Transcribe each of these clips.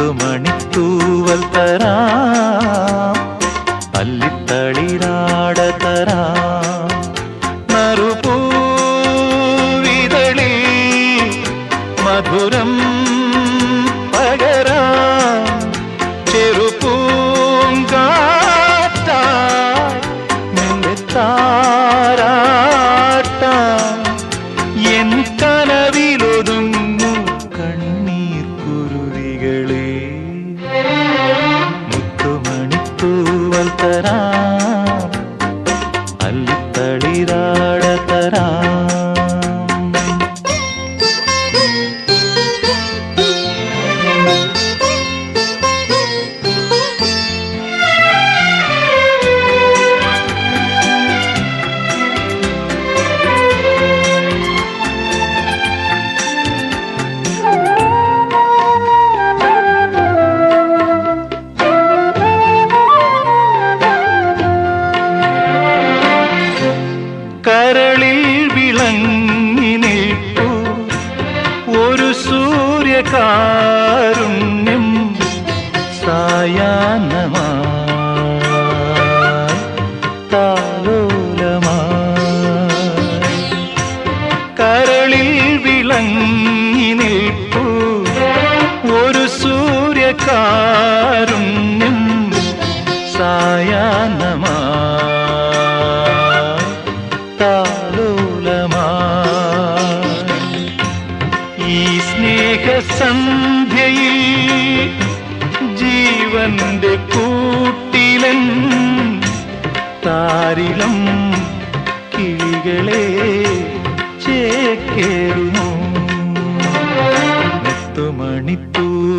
മുത്തുമണിത്തൂവൽ തരാം. പല്ലിത്തളിരാട തരാം. നറുപൂവിതളിൽ മധുരം പകരാം. ചെറുപൂങ്കാറ്റാ സൂര്യകാരുണ്യം സായാഹ്നമായി കരളിൽ വിളങ്ങി നിൽപ്പു ഒരു സൂര്യകാരുണ്യം താരിളം കിളികളെ ചേക്കേറുന്നു മുത്തുമണിത്തൂവൽ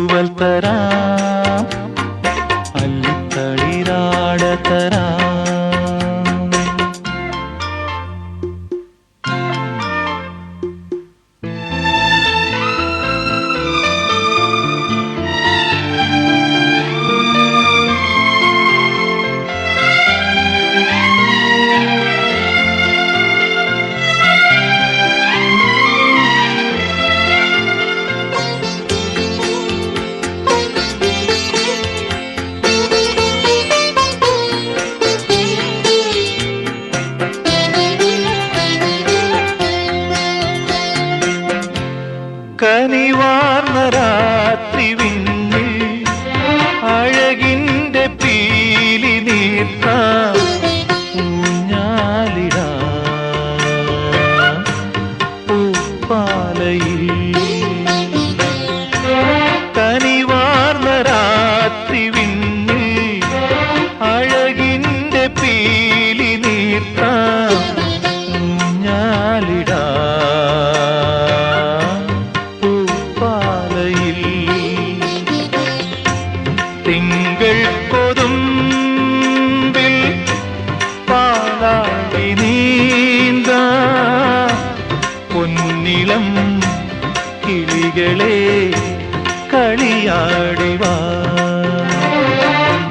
കളിയാടിവാ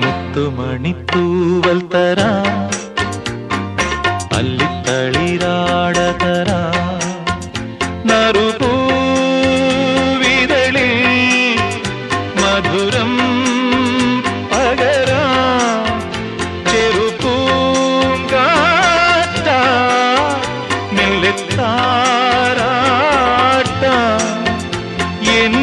മുത്തുമണിത്തൂവൽ തരാം അല്ലിത്തളിരാട തരാം നറുപൂവിതളിൽ മധുരം പകരാം ചെറുപൂങ്കാറ്റ നെല്ലെത്താരാട്ട എൻ